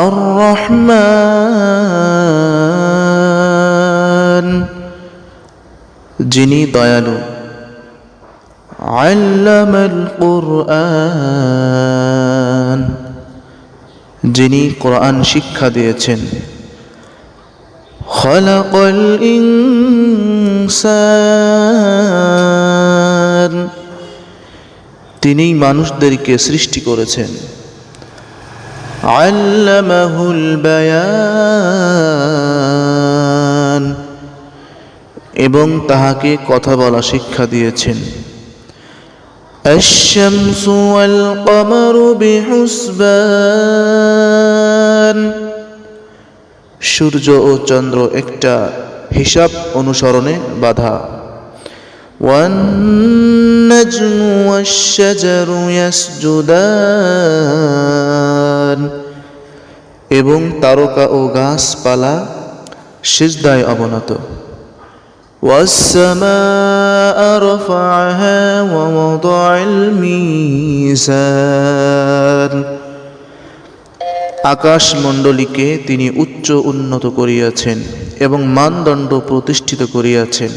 রহমান যিনি দয়ালু, আল্লামাল কোরআন। যিনি কোরআন শিক্ষা দিয়েছেন। খলাকল ইনসান। তিনি মানুষদেরকে সৃষ্টি করেছেন। আল্লামাহুল বায়ান এবং তাহাকে কথা বলা শিক্ষা দিয়েছেন الشمس والقمر بحسبان সূর্য ও চন্দ্র একটা হিসাব অনুসরণে বাধা والنجم والشجر يسجدان এবং তারকা ও গাছপালা সিজদায় অবনত والسماء رفعها ووضع الميزان আকাশমণ্ডলীকে তিনি উচ্চ উন্নত করিয়াছেন এবং মানদণ্ড প্রতিষ্ঠিত করিয়াছেন